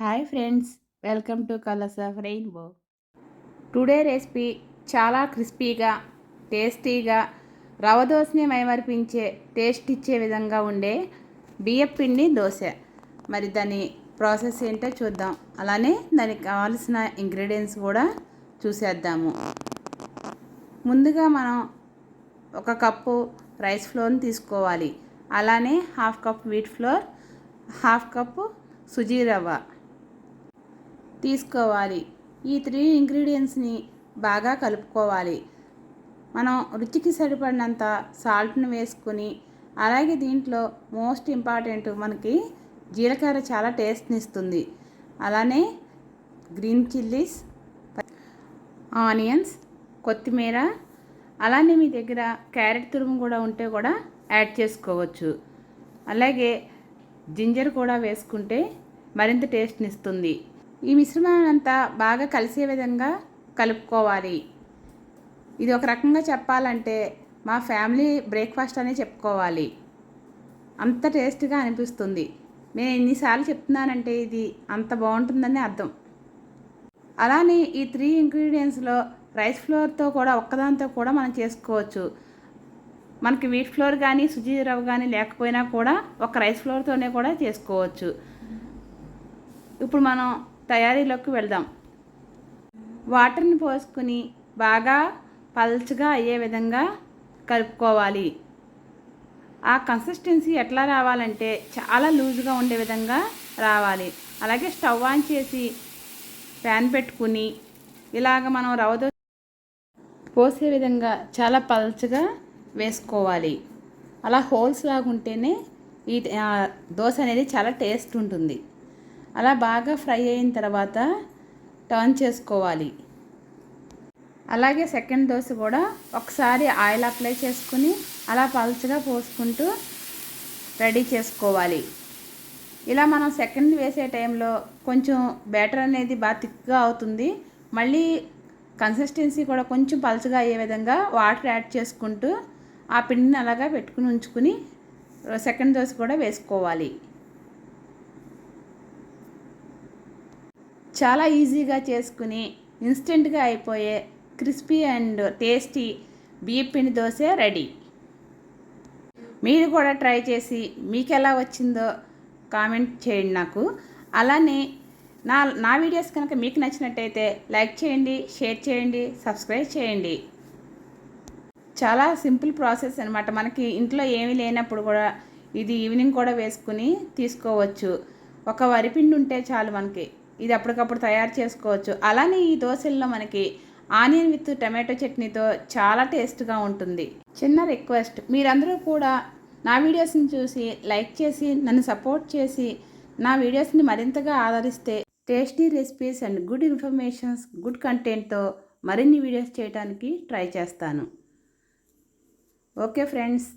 Hi friends welcome to Colours of Rainbow. Today recipe చాలా క్రిస్పీగా టేస్టీగా రవ దోశని మైమర్పించే టేస్ట్ ఇచ్చే విధంగా ఉండే బియ్యం పిండి దోశ. మరి దాని ప్రాసెస్ ఏంటో చూద్దాం. అలానే దానికి కావాల్సిన ఇంగ్రీడియంట్స్ కూడా చూసేద్దాము. ముందుగా మనం ఒక కప్పు రైస్ ఫ్లోర్ని తీసుకోవాలి. అలానే half cup wheat flour half cup Suji రవ్వ. తీసుకోవాలి. ఈ త్రీ ఇంగ్రీడియంట్స్ని బాగా కలుపుకోవాలి. మనం రుచికి సరిపడినంత సాల్ట్ని వేసుకుని అలాగే దీంట్లో మోస్ట్ ఇంపార్టెంట్ మనకి జీలకర్ర చాలా టేస్ట్ని ఇస్తుంది. అలానే గ్రీన్ చిల్లీస్ ఆనియన్స్ కొత్తిమీర అలానే మీ దగ్గర క్యారెట్ తురుము కూడా ఉంటే కూడా యాడ్ చేసుకోవచ్చు. అలాగే జింజర్ కూడా వేసుకుంటే మరింత టేస్ట్ని ఇస్తుంది. ఈ మిశ్రమాన్ని అంతా బాగా కలిసే విధంగా కలుపుకోవాలి. ఇది ఒక రకంగా చెప్పాలంటే మా ఫ్యామిలీ బ్రేక్ఫాస్ట్ అనే చెప్పుకోవాలి. అంత టేస్ట్గా అనిపిస్తుంది. నేను ఎన్నిసార్లు చెప్తున్నానంటే ఇది అంత బాగుంటుందని అర్థం. అలానే ఈ త్రీ ఇంగ్రీడియంట్స్లో రైస్ ఫ్లోర్తో కూడా ఒక్కదాంతో కూడా మనం చేసుకోవచ్చు. మనకి వీట్ ఫ్లోర్ కానీ సుజీ రవ్వ కానీ లేకపోయినా కూడా ఒక రైస్ ఫ్లోర్తోనే కూడా చేసుకోవచ్చు. ఇప్పుడు మనం తయారీలోకి వెళ్దాం. వాటర్ని పోసుకుని బాగా పల్చగా అయ్యే విధంగా కలుపుకోవాలి. ఆ కన్సిస్టెన్సీ ఎట్లా రావాలంటే చాలా లూజ్గా ఉండే విధంగా రావాలి. అలాగే స్టవ్ ఆన్ చేసి ప్యాన్ పెట్టుకుని ఇలాగ మనం రవ్వ పోసే విధంగా చాలా పల్చగా వేసుకోవాలి. అలా హోల్స్ లాగా ఉంటేనే ఈ దోశ అనేది చాలా టేస్ట్ ఉంటుంది. అలా బాగా ఫ్రై అయిన తర్వాత టర్న్ చేసుకోవాలి. అలాగే సెకండ్ దోశ కూడా ఒకసారి ఆయిల్ అప్లై చేసుకుని అలా పలుచగా పోసుకుంటూ రెడీ చేసుకోవాలి. ఇలా మనం సెకండ్ వేసే టైంలో కొంచెం బ్యాటర్ అనేది బాగా థిక్గా అవుతుంది. మళ్ళీ కన్సిస్టెన్సీ కూడా కొంచెం పలుచగా అయ్యే విధంగా వాటర్ యాడ్ చేసుకుంటూ ఆ పిండిని అలాగా పెట్టుకుని ఉంచుకుని సెకండ్ దోశ కూడా వేసుకోవాలి. చాలా ఈజీగా చేసుకుని ఇన్స్టెంట్గా అయిపోయే క్రిస్పీ అండ్ టేస్టీ బియ్యపిండి దోశ రెడీ. మీరు కూడా ట్రై చేసి మీకు ఎలా వచ్చిందో కామెంట్ చేయండి నాకు. అలానే నా నా వీడియోస్ కనుక మీకు నచ్చినట్టయితే లైక్ చేయండి షేర్ చేయండి సబ్స్క్రైబ్ చేయండి. చాలా సింపుల్ ప్రాసెస్ అనమాట మనకి ఇంట్లో ఏమీ లేనప్పుడు కూడా ఇది ఈవినింగ్ కూడా వేసుకుని తీసుకోవచ్చు. ఒక వరిపిండి ఉంటే చాలు మనకి. ఇది అప్పటికప్పుడు తయారు చేసుకోవచ్చు. అలానే ఈ దోశల్లో మనకి ఆనియన్ విత్ టమాటో చట్నీతో చాలా టేస్ట్గా ఉంటుంది. చిన్న రిక్వెస్ట్ మీరందరూ కూడా నా వీడియోస్ని చూసి లైక్ చేసి నన్ను సపోర్ట్ చేసి నా వీడియోస్ని మరింతగా ఆదరిస్తే tasty recipes and good informations good కంటెంట్తో మరిన్ని వీడియోస్ చేయడానికి ట్రై చేస్తాను. Okay friends.